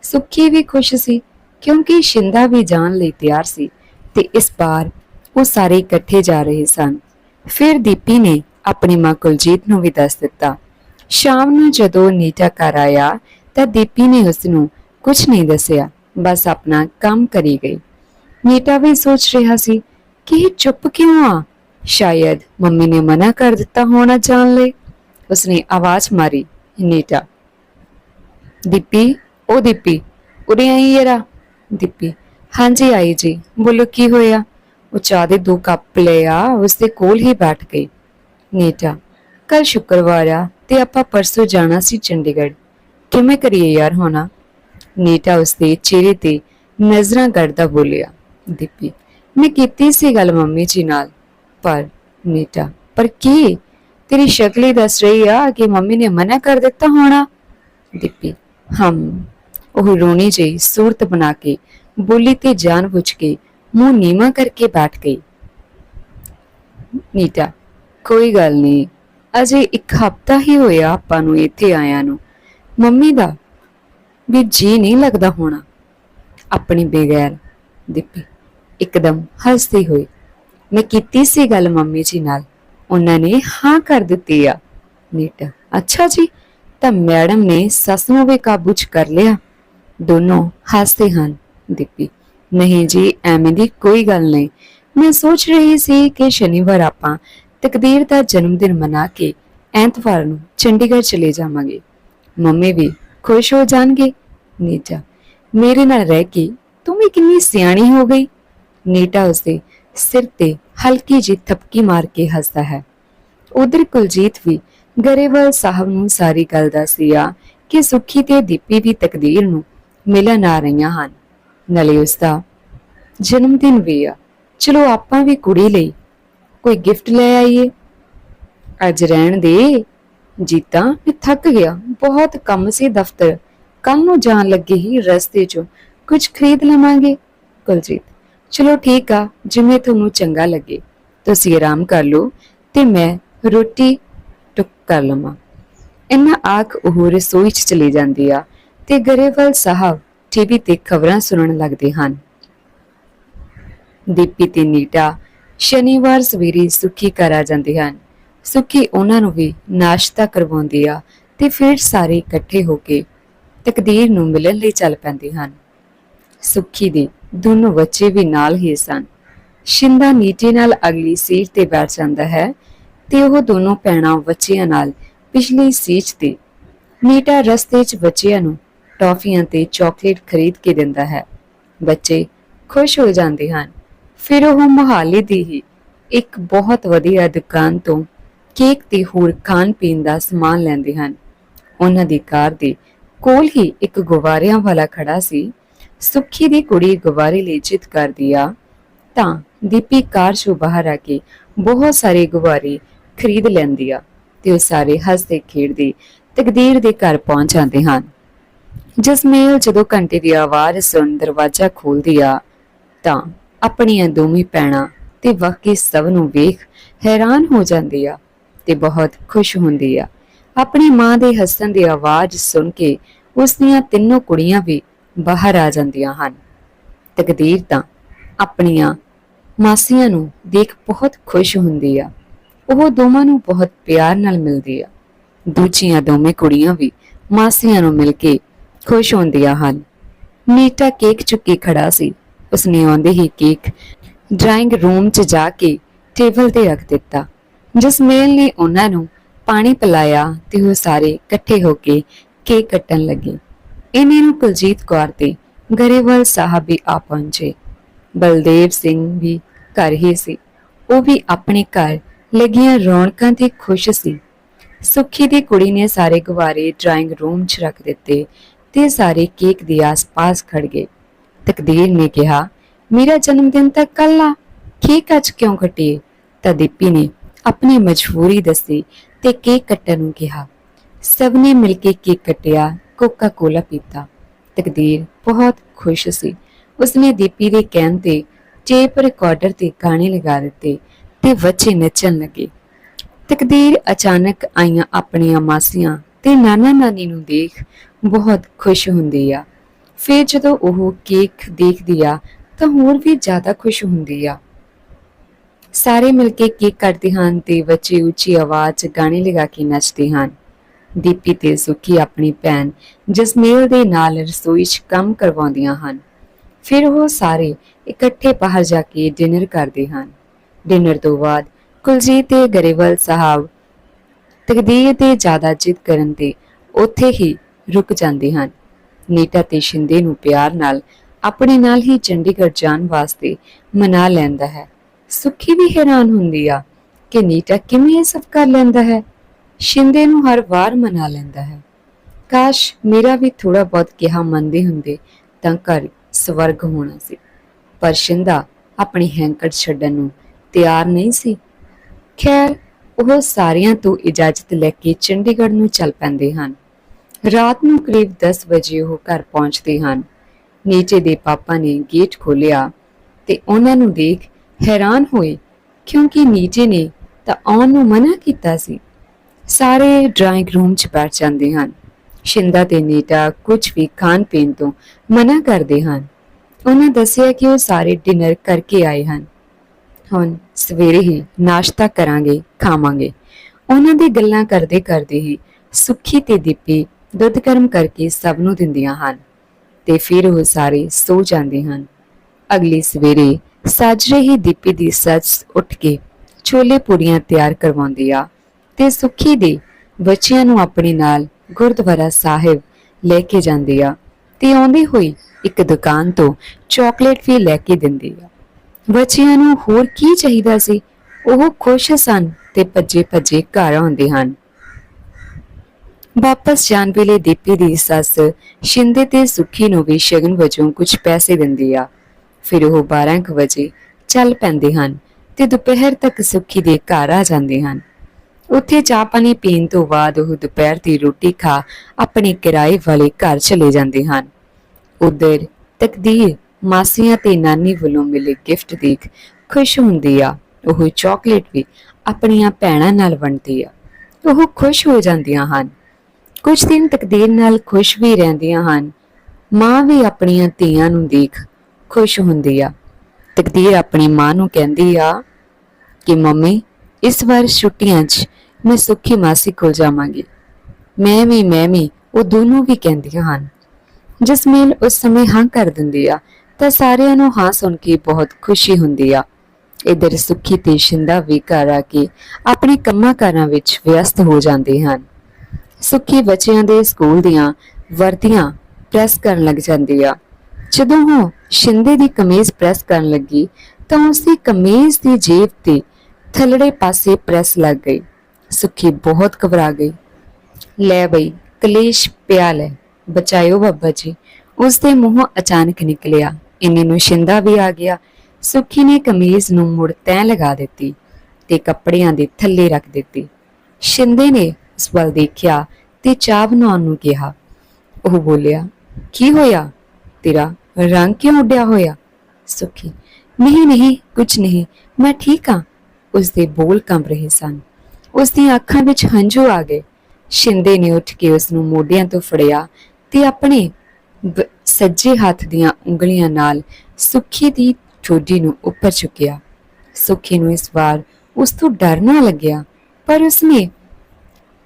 ਸੁਖੀ ਵੀ ਖੁਸ਼ ਸੀ, ਕਿਉਂਕਿ ਸ਼ਿੰਦਾ ਵੀ ਜਾਣ ਲਈ ਤਿਆਰ ਸੀ ਤੇ ਇਸ ਵਾਰ ਉਹ ਸਾਰੇ ਇਕੱਠੇ ਜਾ ਰਹੇ ਸਨ। ਫਿਰ ਦੀਪੀ ਨੇ ਆਪਣੀ ਮਾਂ ਕੁਲਜੀਤ ਨੂੰ ਵੀ ਦੱਸ ਦਿੱਤਾ। ਸ਼ਾਮ ਨੂੰ ਜਦੋਂ ਨੀਟਾ ਘਰ ਆਇਆ ਤਾਂ ਦੀਪੀ ਨੇ ਉਸ ਨੂੰ ਕੁਝ ਨਹੀਂ ਦੱਸਿਆ, ਬਸ ਆਪਣਾ ਕੰਮ ਕਰੀ ਗਈ। ਨੀਟਾ ਵੀ ਸੋਚ ਰਿਹਾ ਸੀ ਕਿ ਇਹ ਚੁੱਪ ਕਿਉਂ ਆ? ਸ਼ਾਇਦ ਮੰਮੀ ਨੇ ਮਨਾ ਕਰ ਦਿੱਤਾ ਹੋਣਾ ਜਾਣ ਲਈ। ਉਸਨੇ ਆਵਾਜ਼ ਮਾਰੀ, ਨੀਟਾ, ਦੀਪੀ ਉਹ ਦੀਪੀ, ਉਰੇ ਆਈ ਯਰਾ ਦੀਪੀ, ਹਾਂਜੀ ਆਈ ਜੀ, ਬੋਲੋ ਕੀ ਹੋਇਆ? ਉਹ ਚਾਹ ਦੇ ਦੋ ਕੱਪ ਲਿਆ ਉਸ ਦੇ ਕੋਲ ਹੀ ਬੈਠ ਗਈ। ਨੀਟਾ ਕੱਲ ਸ਼ੁੱਕਰਵਾਰ ਆ ਤੇ ਆਪਾਂ ਪਰਸੋਂ ਜਾਣਾ ਸੀ ਚੰਡੀਗੜ੍ਹ। ਕਿਵੇਂ ਕਰੀਏ ਯਾਰ ਹੋਣਾ? ਨੀਟਾ ਉਸਦੇ ਚਿਹਰੇ ਤੇ ਨਜ਼ਰਾਂ ਕਰਦਾ ਬੋਲਿਆ, ਦੀਪੀ, ਮੈਂ ਕੀਤੀ ਸੀ ਗੱਲ ਮੰਮੀ ਜੀ ਨਾਲ, ਪਰ ਨੀਟਾ, ਪਰ ਕੀ? ਤੇਰੀ ਸ਼ਕਲ ਹੀ ਦੱਸ ਰਹੀ ਆ ਕਿ ਮੰਮੀ ਨੇ ਮਨਾ ਕਰ ਦਿੱਤਾ ਹੋਣਾ? ਦੀਪੀ, ਹਮ, ਉਹ ਰੋਣੀ ਜਿਹੀ ਸੂਰਤ ਬਣਾ ਕੇ ਬੋਲੀ ਤੇ ਜਾਨ ਬੁੱਝ ਕੇ ਮੂੰਹ ਨੀਵਾ ਕਰਕੇ ਬੈਠ ਗਈ। ਨੀਟਾ ਕੋਈ ਗੱਲ ਨਹੀਂ। ਅਜੇ ਇੱਕ ਹਫਤਾ ਹੀ ਹੋਇਆ ਆਪਾਂ ਨੂੰ ਇੱਥੇ ਆਇਆਂ ਨੂੰ। ਮੰਮੀ ਦਾ? ਵੀ ਜੀ ਨਹੀਂ ਲੱਗਦਾ ਹੋਣਾ। ਆਪਣੀ ਬੇਗੈਰ। ਦੀਪੀ, ਇੱਕਦਮ ਹੱਸਦੀ ਹੋਈ ਮੈਂ ਕੀਤੀ ਸੀ ਗੱਲ ਮੰਮੀ ਜੀ ਨਾਲ। ਉਹਨਾਂ ਨੇ ਹਾਂ ਕਰ ਦਿੱਤੀ ਆ। ਨੀਟਾ। ਅੱਛਾ ਜੀ, ਤਾਂ ਮੈਡਮ ਨੇ ਸੱਸ ਨੂੰ ਵੀ ਕਾਬੂ ਚ ਕਰ ਲਿਆ। ਦੋਨੋਂ ਹੱਸਦੇ ਹਨ ਦੀਪੀ। ਨਹੀਂ ਜੀ, ਐਵੇਂ ਦੀ ਕੋਈ ਗੱਲ ਨਹੀਂ। ਮੈਂ ਸੋਚ ਰਹੀ ਸੀ ਕਿ ਸ਼ਨੀਵਾਰ ਆਪਾਂ ਤਕਦੀਰ ਦਾ ਜਨਮ ਦਿਨ ਮਨਾ ਕੇ ਐਤਵਾਰ ਨੂੰ ਚੰਡੀਗੜ੍ਹ ਚਲੇ ਜਾਵਾਂਗੇ। ਮੰਮੀ ਵੀ ਖੁਸ਼ ਹੋ ਜਾਣਗੇ। ਨੀਟਾ ਮੇਰੇ ਨਾਲ ਰਹਿ ਕੇ ਤੂੰ ਵੀ ਕਿੰਨੀ ਸਿਆਣੀ ਹੋ ਗਈ। ਨੀਟਾ ਉਸਦੇ ਸਿਰ ਤੇ ਹਲਕੀ ਜਿਹੀ ਥਪਕੀ ਮਾਰ ਕੇ ਹੱਸਦਾ ਹੈ। ਉਧਰ ਕੁਲਜੀਤ ਵੀ ਗਰੇਵਾਲ ਸਾਹਿਬ ਨੂੰ ਸਾਰੀ ਗੱਲ ਦੱਸਦੀ ਆ ਕਿ ਸੁਖੀ ਤੇ ਦੀਪੀ ਵੀ ਤਕਦੀਰ ਨੂੰ ਮਿਲਣ ਆ ਰਹੀਆਂ ਹਨ। ਨਾਲੇ ਉਸਦਾ ਜਨਮ ਦਿਨ ਵੀ ਆ। ਚਲੋ ਆਪਾਂ ਵੀ ਕੁੜੀ ਲਈ ਕੋਈ ਗਿਫਟ ਲੈ ਆਈਏ। ਅੱਜ ਰਹਿਣ ਦੇ। ਜੀਤਾ, ਮੈਂ ਥੱਕ ਗਿਆ। ਬਹੁਤ ਕੰਮ ਸੀ ਦਫ਼ਤਰ। ਕੱਲ ਨੂੰ ਜਾਣ ਲੱਗੇ ਹੀ ਰਸਤੇ 'ਚੋਂ। ਕੁਝ ਖਰੀਦ ਲਵਾਂਗੇ। ਕੁਲਜੀਤ, ਚਲੋ ਠੀਕ ਆ, ਜਿਵੇਂ ਤੁਹਾਨੂੰ ਚੰਗਾ ਲੱਗੇ। ਤੁਸੀਂ ਆਰਾਮ ਕਰ ਲਓ ਤੇ ਮੈਂ ਰੋਟੀ ਟੁੱਕ ਕਰ ਲਵਾਂ। ਇੰਨਾ ਆਖ ਉਹ ਰਸੋਈ 'ਚ ਚਲੀ ਜਾਂਦੀ ਆ ਤੇ ਗਰੇਵਾਲ ਸਾਹਿਬ ਟੀਵੀ ਤੇ ਖਬਰਾਂ ਸੁਣਨ ਲੱਗਦੇ ਹਨ। ਦੀਪੀ ਤੇ ਨੀਟਾ ਸ਼ਨੀਵਾਰ ਸਵੇਰੇ ਸੁੱਖੀ ਘਰ ਆ ਜਾਂਦੇ ਹਨ। ਸੁੱਖੀ ਉਹਨਾਂ ਨੂੰ ਵੀ ਨਾਸ਼ਤਾ ਕਰਵਾਉਂਦੀ ਆ ਤੇ ਫਿਰ ਸਾਰੇ ਇਕੱਠੇ ਹੋ ਕੇ ਤਕਦੀਰ ਨੂੰ ਮਿਲਣ ਲਈ ਚੱਲ ਪੈਂਦੇ ਹਨ। ਸੁੱਖੀ ਦੇ ਦੋਨੋਂ ਬੱਚੇ ਵੀ ਨਾਲ ਹੀ ਸਨ। ਸ਼ਿੰਦਾ ਨੀਟੇ ਨਾਲ ਅਗਲੀ ਸੀਟ ਤੇ ਬੈਠ ਜਾਂਦਾ ਹੈ ਤੇ ਉਹ ਦੋਨੋਂ ਭੈਣਾਂ ਬੱਚਿਆਂ ਨਾਲ ਪਿਛਲੀ ਸੀਟ ਤੇ ਨੀਟਾ ਰਸਤੇ 'ਚ ਬੱਚਿਆਂ ਨੂੰ ਟੌਫੀਆਂ ਤੇ ਚਾਕਲੇਟ ਖਰੀਦ ਕੇ ਦਿੰਦਾ ਹੈ। ਬੱਚੇ ਖੁਸ਼ ਹੋ ਜਾਂਦੇ ਹਨ। ਫਿਰ ਉਹ ਮੁਹਾਲੀ ਦੀ ਹੀ ਇੱਕ ਬਹੁਤ ਵਧੀਆ ਦੁਕਾਨ ਤੋਂ ਕੇਕ ਤੇ ਹੋਰ ਖਾਣ ਪੀਣ ਦਾ ਸਮਾਨ ਲੈਂਦੇ ਹਨ। ਉਹਨਾਂ ਦੀ ਕਾਰ ਦੇ ਕੋਲ ਹੀ ਇੱਕ ਗੁਬਾਰਿਆਂ ਵਾਲਾ ਖੜਾ ਸੀ। ਸੁੱਖੀ ਦੀ ਕੁੜੀ ਗੁਬਾਰੇ ਲਈ ਜਿੱਦ ਕਰਦੀ ਆ, ਤਾਂ ਦੀਪੀ ਕਾਰ ਚੋਂ ਬਾਹਰ ਆ ਕੇ ਬਹੁਤ ਸਾਰੇ ਗੁਬਾਰੇ ਖਰੀਦ ਲੈਂਦੀ ਆ ਤੇ ਉਹ ਸਾਰੇ ਹੱਸਦੇ ਖੇਡਦੇ ਤਕਦੀਰ ਦੇ ਘਰ ਪਹੁੰਚ ਜਾਂਦੇ ਹਨ। ਜਸਮੇਲ ਜਦੋਂ ਘੰਟੇ ਦੀ ਆਵਾਜ਼ ਸੁਣ ਦਰਵਾਜ਼ਾ ਖੋਲਦੀ ਆ, ਤਾਂ ਆਪਣੀਆਂ ਦੋਵੇਂ ਭੈਣਾਂ ਤੇ ਬਾਕੀ ਸਭ ਨੂੰ ਵੇਖ ਹੈਰਾਨ ਹੋ ਜਾਂਦੀ ਆ ਤੇ ਬਹੁਤ ਖੁਸ਼ ਹੁੰਦੀ ਆ। ਆਪਣੀ ਮਾਂ ਦੇ ਹੱਸਣ ਦੀ ਆਵਾਜ਼ ਸੁਣ ਕੇ ਉਸ ਦੀਆਂ ਤਿੰਨੋਂ ਕੁੜੀਆਂ ਵੀ ਬਾਹਰ ਆ ਜਾਂਦੀਆਂ ਹਨ। ਤਕਦੀਰ ਤਾਂ ਆਪਣੀਆਂ ਮਾਸੀਆਂ ਨੂੰ ਦੇਖ ਬਹੁਤ ਖੁਸ਼ ਹੁੰਦੀ ਆ। ਉਹ ਦੋਵਾਂ ਨੂੰ ਬਹੁਤ ਪਿਆਰ ਨਾਲ ਮਿਲਦੀ ਆ। ਦੂਜੀਆਂ ਦੋਵੇਂ ਕੁੜੀਆਂ ਵੀ ਮਾਸੀਆਂ ਨੂੰ ਮਿਲ ਕੇ ਖੁਸ਼ ਹੁੰਦੀਆਂ ਹਨ। ਮੀਟਾ ਕੇਕ ਚੁੱਕੀ ਖੜਾ ਸੀ। ਉਸਨੇ ਆਉਂਦੇ ਹੀ ਕੇਕ ਡਰਾਇੰਗ ਰੂਮ 'ਚ ਜਾ ਕੇ ਟੇਬਲ ਤੇ ਰੱਖ ਦਿੱਤਾ ਜਸਮੇਲ ਨੇ ਉਹਨਾਂ ਨੂੰ ਪਾਣੀ ਪਿਲਾਇਆ ਤੇ ਉਹ ਸਾਰੇ ਇਕੱਠੇ ਹੋ ਕੇ ਕੇਕ ਕੱਟਣ ਲੱਗੇ। ਇਹਨਾਂ ਨੂੰ ਕੁਲਜੀਤ ਕੌਰ ਤੇ ਗਰੇਵਾਲ ਸਾਹਿਬ ਵੀ ਆ ਪਹੁੰਚੇ। ਬਲਦੇਵ ਸਿੰਘ ਵੀ ਘਰ ਹੀ ਸੀ। ਉਹ ਵੀ ਆਪਣੇ ਘਰ ਲੱਗੀਆਂ ਰੌਣਕਾਂ ਤੇ ਖੁਸ਼ ਸੀ। ਸੁੱਖੀ ਦੀ ਕੁੜੀ ਨੇ ਸਾਰੇ ਗੁਬਾਰੇ ਡਰਾਇੰਗ ਰੂਮ 'ਚ ਰੱਖ ਦਿੱਤੇ ਤੇ ਸਾਰੇ ਕੇਕ ਦੇ ਆਸ-ਪਾਸ ਖੜ ਗਏ। ਤਕਦੀਰ ਨੇ ਕਿਹਾ, ਮੇਰਾ ਜਨਮ ਦਿਨ ਤਾਂ ਕੱਲ ਆ। ਕੇਕ ਅੱਜ ਕਿਉਂ ਕੱਟੀਏ ਤਾਂ ਦੀਪੀ ਨੇ ਆਪਣੀ ਮਜਬੂਰੀ ਦੱਸੀ ਤੇ ਕੇਕ ਕੱਟਣ ਨੂੰ ਕਿਹਾ। ਸਭ ਨੇ ਮਿਲ ਕੇ ਕੇਕ ਕੱਟਿਆ ਕੋਕਾ ਕੋਲਾ ਪੀਤਾ। ਤਕਦੀਰ ਬਹੁਤ ਖੁਸ਼ ਸੀ। ਉਸਨੇ ਦੀਪੀ ਦੇ ਕਹਿਣ ਤੇ ਟੇਪ ਰਿਕਾਰਡਰ ਤੇ ਗਾਣੇ ਲਗਾ ਦਿੱਤੇ ਤੇ ਬੱਚੇ ਨੱਚਣ ਲੱਗੇ। ਤਕਦੀਰ ਅਚਾਨਕ ਆਈਆਂ ਆਪਣੀਆਂ ਮਾਸੀਆਂ ਤੇ ਨਾਨਾ ਨਾਨੀ ਨੂੰ ਦੇਖ ਬਹੁਤ ਖੁਸ਼ ਹੁੰਦੀ ਆ। ਫਿਰ ਜਦੋਂ ਉਹ ਕੇਕ ਦੇਖਦੀ ਆ, ਤਾਂ ਹੋਰ ਵੀ ਜ਼ਿਆਦਾ ਖੁਸ਼ ਹੁੰਦੀ ਆ। ਸਾਰੇ ਮਿਲ ਕੇ ਕੇਕ ਕੱਟਦੇ ਹਨ ਤੇ ਬੱਚੇ ਉੱਚੀ ਆਵਾਜ਼ 'ਚ ਗਾਣੇ ਲਗਾ ਕੇ ਨੱਚਦੇ ਹਨ। ਦੀਪੀ ਤੇ ਸੁਖੀ ਆਪਣੀ ਭੈਣ ਜਸਮੇਲ ਦੇ ਨਾਲ ਰਸੋਈ 'ਚ ਕੰਮ ਕਰਵਾਉਂਦੀਆਂ ਹਨ। ਫਿਰ ਉਹ ਸਾਰੇ ਇਕੱਠੇ ਬਾਹਰ ਜਾ ਕੇ ਡਿਨਰ ਕਰਦੇ ਹਨ। ਡਿਨਰ ਤੋਂ ਬਾਅਦ ਕੁਲਜੀਤ ਤੇ ਗਰੇਵਾਲ ਸਾਹਿਬ ਤਕਦੀਰ ਤੇ ਜ਼ਿਆਦਾ ਜਿੱਦ ਕਰਨ ਤੇ ਉੱਥੇ ਹੀ ਰੁਕ ਜਾਂਦੇ ਹਨ। ਨੀਟਾ ਤੇ ਸ਼ਿੰਦੇ ਨੂੰ ਪਿਆਰ ਨਾਲ ਆਪਣੇ ਨਾਲ ਹੀ ਚੰਡੀਗੜ੍ਹ ਜਾਣ ਵਾਸਤੇ ਮਨਾ ਲੈਂਦਾ ਹੈ। ਸੁੱਖੀ ਵੀ ਹੈਰਾਨ ਹੁੰਦੀ ਆ ਕਿ ਨੀਟਾ ਕਿਵੇਂ ਇਹ ਸਭ ਕਰ ਲੈਂਦਾ ਹੈ। ਸ਼ਿੰਦੇ ਨੂੰ ਹਰ ਵਾਰ ਮਨਾ ਲੈਂਦਾ ਹੈ। ਕਾਸ਼ ਮੇਰਾ ਵੀ ਥੋੜਾ ਬਹੁਤ ਕਿਹਾ ਮੰਨਦੇ ਹੁੰਦੇ ਤਾਂ ਘਰ ਸਵਰਗ ਹੋਣਾ ਸੀ। ਪਰ ਸ਼ਿੰਦਾ ਆਪਣੀ ਹੈਂਕੜ ਛੱਡਣ ਨੂੰ ਤਿਆਰ ਨਹੀਂ ਸੀ। ਖੈਰ, ਉਹ ਸਾਰਿਆਂ ਤੋਂ ਇਜਾਜ਼ਤ ਲੈ ਕੇ ਚੰਡੀਗੜ੍ਹ ਨੂੰ ਚੱਲ ਪੈਂਦੇ ਹਨ। ਰਾਤ ਨੂੰ ਕਰੀਬ 10 ਵਜੇ ਉਹ ਘਰ ਪਹੁੰਚਦੇ ਹਨ। ਨੀਚੇ ਦੇ ਪਾਪਾ ਨੇ ਗੇਟ ਖੋਲ੍ਹਿਆ ਤੇ ਉਹਨਾਂ ਨੂੰ ਦੇਖ ਹੈਰਾਨ ਹੋਏ, ਕਿਉਂਕਿ ਨੀਚੇ ਨੇ ਤਾਂ ਆਉਣ ਨੂੰ ਮਨਾ ਕੀਤਾ ਸੀ। ਸਾਰੇ ਡਰਾਇੰਗ ਰੂਮ 'ਚ ਬੈਠ ਜਾਂਦੇ ਹਨ। ਸ਼ਿੰਦਾ ਤੇ ਨੀਟਾ ਕੁਝ ਵੀ ਖਾਣ ਪੀਣ ਤੋਂ ਮਨਾ ਕਰਦੇ ਹਨ। ਉਹਨਾਂ ਦੱਸਿਆ ਕਿ ਉਹ ਸਾਰੇ ਡਿਨਰ ਕਰਕੇ ਆਏ ਹਨ। ਹੁਣ ਸਵੇਰੇ ਹੀ ਨਾਸ਼ਤਾ ਕਰਾਂਗੇ, ਖਾਵਾਂਗੇ। ਉਹਨਾਂ ਦੀ ਗੱਲਾਂ ਕਰਦੇ ਕਰਦੇ ਹੀ ਸੁੱਖੀ ਤੇ ਦੀਪੀ ਦੁੱਧ ਗਰਮ ਕਰਕੇ ਸਭ ਨੂੰ ਦਿੰਦੀਆਂ ਹਨ ਤੇ ਫਿਰ ਉਹ ਸਾਰੇ ਸੋ ਜਾਂਦੇ ਹਨ। ਅਗਲੀ ਸਵੇਰੇ ਸਾਜਰੇ ਹੀ ਦੀਪੀ ਦੀ ਸੱਸ ਉੱਠ ਕੇ ਛੋਲੇ ਪੂਰੀਆਂ ਤਿਆਰ ਕਰਵਾਉਂਦੀ ਆ ਤੇ ਸੁੱਖੀ ਦੇ ਬੱਚਿਆਂ ਨੂੰ ਆਪਣੇ ਨਾਲ ਗੁਰਦੁਆਰਾ ਸਾਹਿਬ ਲੈ ਕੇ ਜਾਂਦੀ ਆ ਤੇ ਆਉਂਦੀ ਹੋਈ ਇੱਕ ਦੁਕਾਨ ਤੋਂ ਚਾਕਲੇਟ ਵੀ ਲੈ ਕੇ ਦਿੰਦੀ ਆ। ਬੱਚਿਆਂ ਨੂੰ ਹੋਰ ਕੀ ਚਾਹੀਦਾ ਸੀ? ਉਹ ਖੁਸ਼ ਸਨ ਤੇ ਭੱਜੇ ਭੱਜੇ ਘਰ ਆਉਂਦੇ ਹਨ। ਵਾਪਸ ਜਾਣ ਵੇਲੇ ਦੀਪੀ ਦੀ ਸੱਸ ਸ਼ਿੰਦੇ ਤੇ ਸੁੱਖੀ ਨੂੰ ਵੀ ਸ਼ਗਨ ਵਜੋਂ ਕੁਝ ਪੈਸੇ ਦਿੰਦੀ ਆ। ਫਿਰ ਉਹ 12 ਕੁ ਵਜੇ ਚੱਲ ਪੈਂਦੇ ਹਨ ਤੇ ਦੁਪਹਿਰ ਤੱਕ ਸੁੱਖੀ ਦੇ ਘਰ ਆ ਜਾਂਦੇ ਹਨ। ਉੱਥੇ ਚਾਹ ਪਾਣੀ ਪੀਣ ਤੋਂ ਬਾਅਦ ਉਹ ਦੁਪਹਿਰ ਦੀ ਰੋਟੀ ਖਾ ਆਪਣੇ ਕਿਰਾਏ ਵਾਲੇ ਘਰ ਚਲੇ ਜਾਂਦੇ ਹਨ। ਉਧਰ ਤਕਦੀਰ ਮਾਸੀਆਂ ਤੇ ਨਾਨੀ ਵੱਲੋਂ ਮਿਲੇ ਗਿਫਟ ਦੇਖ ਖੁਸ਼ ਹੁੰਦੀ ਆ। ਉਹ ਚਾਕਲੇਟ ਵੀ ਆਪਣੀਆਂ ਭੈਣਾਂ ਨਾਲ ਵੰਡਦੀ ਆ। ਉਹ ਖੁਸ਼ ਹੋ ਜਾਂਦੀਆਂ ਹਨ। ਕੁਝ ਦਿਨ ਤਕਦੀਰ ਨਾਲ ਖੁਸ਼ ਵੀ ਰਹਿੰਦੀਆਂ ਹਨ। ਮਾਂ ਵੀ ਆਪਣੀਆਂ ਧੀਆਂ ਨੂੰ ਦੇਖ ਖੁਸ਼ ਹੁੰਦੀ ਆ। ਤਕਦੀਰ ਆਪਣੀ ਮਾਂ ਨੂੰ ਕਹਿੰਦੀ ਆ ਕਿ, ਮੰਮੀ, ਇਸ ਵਾਰ ਛੁੱਟੀਆਂ 'ਚ ਮੈਂ ਸੁੱਖੀ ਮਾਸੀ ਕੋਲ ਜਾਵਾਂਗੀ। ਮੈਂ ਵੀ ਮੈਂ ਵੀ, ਉਹ ਦੋਨੋਂ ਵੀ ਕਹਿੰਦੀਆਂ ਹਨ। ਜਸਮੀਨ ਉਸ ਸਮੇਂ ਹਾਂ ਕਰ ਦਿੰਦੀ ਆ, ਤਾਂ ਸਾਰਿਆਂ ਨੂੰ ਹਾਂ ਸੁਣ ਕੇ ਬਹੁਤ ਖੁਸ਼ੀ ਹੁੰਦੀ ਆ। ਇਧਰ ਸੁੱਖੀ ਤੇ ਸ਼ਿੰਦਾ ਵੀ ਘਰ ਆ ਕੇ ਆਪਣੇ ਕੰਮਾਂ ਕਾਰਾਂ ਵਿੱਚ ਵਿਅਸਤ ਹੋ ਜਾਂਦੇ ਹਨ। ਸੁੱਖੀ ਬੱਚਿਆਂ ਦੇ ਸਕੂਲ ਦੀਆਂ ਵਰਦੀਆਂ ਪ੍ਰੈਸ ਕਰਨ ਲੱਗ ਜਾਂਦੀ ਆ। ਜਦੋਂ ਉਹ ਸ਼ਿੰਦੇ ਦੀ ਕਮੀਜ਼ ਪ੍ਰੈਸ ਕਰਨ ਲੱਗੀ, ਤਾਂ ਉਸ ਦੀ ਕਮੀਜ਼ ਦੀ ਜੇਬ ਤੇ ਥੱਲੜੇ ਪਾਸੇ ਪ੍ਰੈਸ ਲੱਗ ਗਈ। ਸੁੱਖੀ ਬਹੁਤ ਘਬਰਾ ਗਈ। ਲੈ ਬਈ, ਕਲੇਸ਼ ਪਿਆ ਲੈ। ਬਚਾਇਓ ਬੱਬਾ ਜੀ। ਉਸ ਦੇ ਮੂੰਹੋਂ ਅਚਾਨਕ ਨਿਕਲਿਆ। ਇੰਨੇ ਨੂੰ ਸ਼ਿੰਦਾ ਵੀ ਆ ਗਿਆ। ਸੁੱਖੀ ਨੇ ਕਮੀਜ਼ ਨੂੰ ਮੁੜ ਤੈਅ ਲਗਾ ਦਿੱਤੀ ਤੇ ਕੱਪੜਿਆਂ ਦੇ ਥੱਲੇ ਰੱਖ ਦਿੱਤੀ। ਸ਼ਿੰਦੇ ਨੇ ਉਸ ਵੱਲ ਦੇਖਿਆ ਤੇ ਚਾਹ ਬਣਾਉਣ ਨੂੰ ਕਿਹਾ। ਉਹ ਬੋਲਿਆ, ਕੀ ਹੋਇਆ? ਤੇਰਾ ਰੰਗ ਕਿਉਂ ਉੱਡਿਆ ਹੋਇਆ? ਸੁੱਖੀ, ਨਹੀਂ ਨਹੀਂ, ਕੁਝ ਨਹੀਂ, ਮੈਂ ਠੀਕ ਹਾਂ। ਉਸ ਦੇ ਬੋਲ ਕੰਬ ਰਹੇ ਸਨ। ਉਸ ਦੀਆਂ ਅੱਖਾਂ ਵਿੱਚ ਹੰਝੂ ਆ ਗਏ। ਸ਼ਿੰਦੇ ਨੇ ਉੱਠ ਕੇ ਉਸ ਨੂੰ ਮੋਢਿਆਂ ਤੋਂ ਫੜਿਆ ਤੇ ਆਪਣੇ ਸੱਜੇ ਹੱਥ ਦੀਆਂ ਉਂਗਲੀਆਂ ਨਾਲ ਸੁੱਖੀ ਦੀ ਠੋਡੀ ਨੂੰ ਉੱਪਰ ਚੁੱਕਿਆ। ਸੁੱਖੀ ਨੂੰ ਇਸ ਵਾਰ ਉਸ ਤੋਂ ਡਰ ਨਾ ਲੱਗਿਆ, ਪਰ ਉਸਨੇ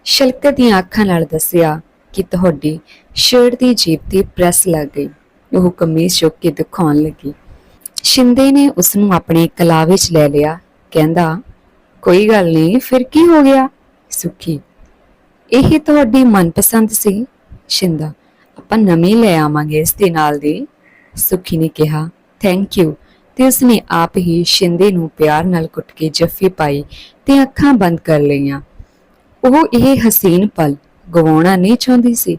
ਸ਼ਲਕਤ ਦੀਆਂ ਅੱਖਾਂ ਨਾਲ ਦੱਸਿਆ ਕਿ ਤੁਹਾਡੀ ਸ਼ਰਟ ਦੀ ਜੀਬ ਤੇ ਪ੍ਰੈਸ ਲੱਗ ਗਈ। ਉਹ ਕਮੀਜ਼ ਚੁੱਕ ਕੇ ਦਿਖਾਉਣ ਲੱਗੀ। ਸ਼ਿੰਦੇ ਨੇ ਉਸ ਨੂੰ ਆਪਣੇ ਕਲਾਵੇ 'ਚ ਲੈ ਲਿਆ। ਕਹਿੰਦਾ, ਕੋਈ ਗੱਲ ਨਹੀਂ, ਫਿਰ ਕੀ ਹੋ ਗਿਆ? ਸੁਖੀ, ਇਹ ਤੁਹਾਡੀ ਮਨਪਸੰਦ ਸੀ? ਸ਼ਿੰਦਾ, ਆਪਾਂ ਨਵੀਂ ਲੈ ਆਵਾਂਗੇ ਇਸ ਦੇ ਨਾਲ ਦੀ। ਸੁਖੀ ਨੇ ਕਿਹਾ ਥੈਂਕ ਯੂ ਤੇ ਉਸਨੇ ਆਪ ਹੀ ਸ਼ਿੰਦੇ ਨੂੰ ਪਿਆਰ ਨਾਲ ਕੁੱਟ ਕੇ ਜੱਫੀ ਪਾਈ ਤੇ ਅੱਖਾਂ ਬੰਦ ਕਰ ਲਈਆਂ। ਉਹ ਇਹ ਹਸੀਨ ਪਲ ਗਵਾਉਣਾ ਨਹੀਂ ਚਾਹੁੰਦੀ ਸੀ।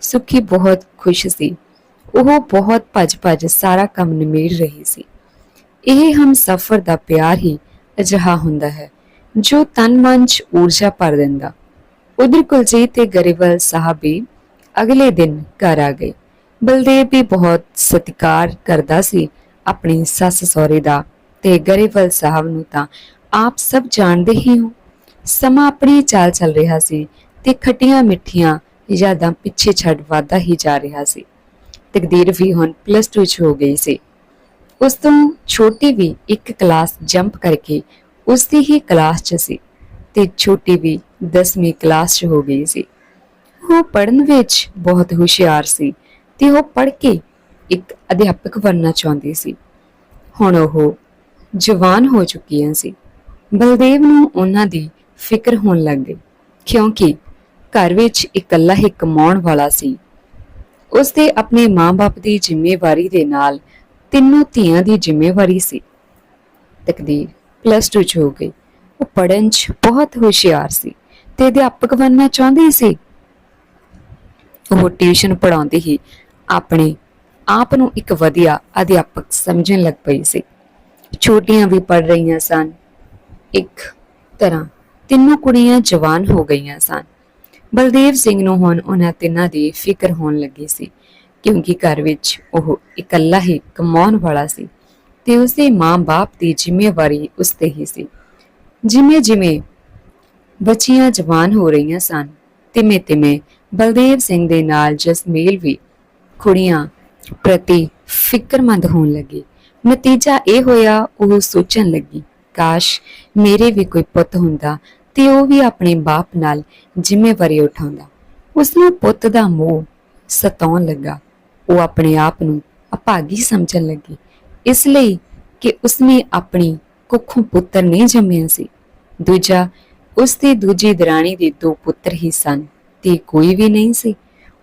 ਸੁਖੀ ਬਹੁਤ ਖੁਸ਼ ਸੀ। ਉਹ ਬਹੁਤ ਭੱਜ-ਭੱਜ ਸਾਰਾ ਕੰਮ ਨਿਮੇੜ ਰਹੀ ਸੀ। ਇਹ ਹਮ ਸਫਰ ਦਾ ਪਿਆਰ ਹੀ ਅਜਿਹਾ ਹੁੰਦਾ ਹੈ, ਜੋ ਤਨ ਮਨ ਚ ਊਰਜਾ ਭਰ ਦਿੰਦਾ। ਉਧਰ ਕੁਲਜੀਤ ਤੇ ਗਰੇਵਾਲ ਸਾਹਿਬ ਵੀ ਅਗਲੇ ਦਿਨ ਘਰ ਆ ਗਏ। ਬਲਦੇਵ ਵੀ ਬਹੁਤ ਸਤਿਕਾਰ ਕਰਦਾ ਸੀ ਆਪਣੀ ਸੱਸ ਸਹੁਰੇ ਦਾ ਤੇ ਗਰੇਵਾਲ ਸਾਹਿਬ ਨੂੰ ਤਾਂ ਆਪ ਸਭ ਜਾਣਦੇ ਹੀ ਹੋ ਸਮਾਂ ਆਪਣੀ ਚਾਲ ਚੱਲ ਰਿਹਾ ਸੀ ਤੇ ਖੱਟੀਆਂ ਮਿੱਠੀਆਂ ਯਾਦਾਂ ਪਿੱਛੇ ਛੱਡ ਵਾਦਾ ਹੀ ਜਾ ਰਿਹਾ ਸੀ। ਤਕਦੀਰ ਵੀ ਹੁਣ ਪਲੱਸ 2 ਚ ਹੋ ਗਈ ਸੀ। ਉਸ ਤੋਂ ਛੋਟੀ ਵੀ ਇੱਕ ਕਲਾਸ ਜੰਪ ਕਰਕੇ ਉਸ ਦੀ ਹੀ ਕਲਾਸ 'ਚ ਸੀ ਤੇ ਛੋਟੀ ਵੀ 10ਵੀਂ ਕਲਾਸ 'ਚ ਹੋ ਗਈ ਸੀ। ਉਹ ਪੜ੍ਹਨ ਵਿੱਚ ਬਹੁਤ ਹੁਸ਼ਿਆਰ ਸੀ ਤੇ ਉਹ ਪੜ੍ਹ ਕੇ ਇੱਕ ਅਧਿਆਪਕ ਬਣਨਾ ਚਾਹੁੰਦੀ ਸੀ। ਹੁਣ ਉਹ ਜਵਾਨ ਹੋ ਚੁੱਕੀਆਂ ਸੀ। ਬਲਦੇਵ ਨੂੰ ਉਹਨਾਂ ਦੀ ਫਿਕਰ ਹੋਣ ਲੱਗ ਗਈ, ਕਿਉਂਕਿ ਘਰ ਵਿੱਚ ਇਕੱਲਾ ਹੀ ਕਮਾਉਣ ਵਾਲਾ ਸੀ। ਉਸ ਦੇ ਆਪਣੇ ਮਾਂ-ਬਾਪ ਦੀ ਜ਼ਿੰਮੇਵਾਰੀ ਦੇ ਨਾਲ ਤਿੰਨੋਂ ਧੀਆਂ ਦੀ ਜ਼ਿੰਮੇਵਾਰੀ ਸੀ। ਤਕਦੀਰ ਪਲੱਸ 2 ਚ ਹੋ ਗਈ। ਉਹ ਪੜ੍ਹਨ ਚ ਬਹੁਤ ਹੁਸ਼ਿਆਰ ਸੀ ਤੇ ਅਧਿਆਪਕ ਬਣਨਾ ਚਾਹੁੰਦੀ ਸੀ। ਉਹ ਟਿਊਸ਼ਨ ਪੜਾਉਂਦੀ ਹੀ ਆਪਣੇ ਆਪ ਨੂੰ ਇੱਕ ਵਧੀਆ ਅਧਿਆਪਕ ਸਮਝਣ ਲੱਗ ਪਈ ਸੀ। ਛੋਟੀਆਂ ਵੀ ਪੜ ਰਹੀਆਂ ਸਨ। ਇੱਕ ਤਰ੍ਹਾਂ ਤਿੰਨੋਂ ਕੁੜੀਆਂ ਜਵਾਨ ਹੋ ਗਈਆਂ ਸਨ। ਬਲਦੇਵ ਸਿੰਘ ਨੂੰ ਹੁਣ ਉਹਨਾਂ ਤਿੰਨਾਂ ਦੀ ਫਿਕਰ ਹੋਣ ਲੱਗੀ ਸੀ, ਕਿਉਂਕਿ ਘਰ ਵਿੱਚ ਉਹ ਇਕੱਲਾ ਹੀ ਕਮਾਉਣ ਵਾਲਾ ਸੀ ਤੇ ਉਸਦੇ ਮਾਂ-ਬਾਪ ਦੀ ਜ਼ਿੰਮੇਵਾਰੀ ਉਸ ਤੇ ਹੀ ਸੀ। ਜਿਵੇਂ ਜਿਵੇਂ ਬੱਚੀਆਂ ਜਵਾਨ ਹੋ ਰਹੀਆਂ ਸਨ ਤਿਵੇਂ ਤਿਵੇਂ ਬਲਦੇਵ ਸਿੰਘ ਦੇ ਨਾਲ ਜਸਮੇਲ ਵੀ ਕੁੜੀਆਂ ਪ੍ਰਤੀ ਫਿਕਰਮੰਦ ਹੋਣ ਲੱਗੀ। ਨਤੀਜਾ ਇਹ ਹੋਇਆ, ਉਹ ਸੋਚਣ ਲੱਗੀ, ਕਾਸ਼ ਮੇਰੇ ਵੀ ਕੋਈ ਪੁੱਤ ਹੁੰਦਾ ਤੇ ਉਹ ਵੀ ਆਪਣੇ ਬਾਪ ਨਾਲ ਜ਼ਿੰਮੇਵਾਰੀ ਉਠਾਉਂਦਾ ਉਸ ਨੂੰ ਪੁੱਤ ਦਾ ਮੋਹ ਸਤਾਉਣ ਲੱਗਾ ਉਹ ਆਪਣੇ ਆਪ ਨੂੰ ਅਭਾਗੀ ਸਮਝਣ ਲੱਗੀ ਇਸ ਲਈ ਕਿ ਉਸਨੇ ਆਪਣੀ ਕੁੱਖੋਂ ਪੁੱਤਰ ਨਹੀਂ ਜੰਮਿਆ ਸੀ ਦੂਜਾ ਉਸ ਦੀ ਦੂਜੀ ਦਰਾਣੀ ਦੇ ਦੋ ਪੁੱਤਰ ਹੀ ਸਨ ਤੇ ਕੋਈ ਵੀ ਨਹੀਂ ਸੀ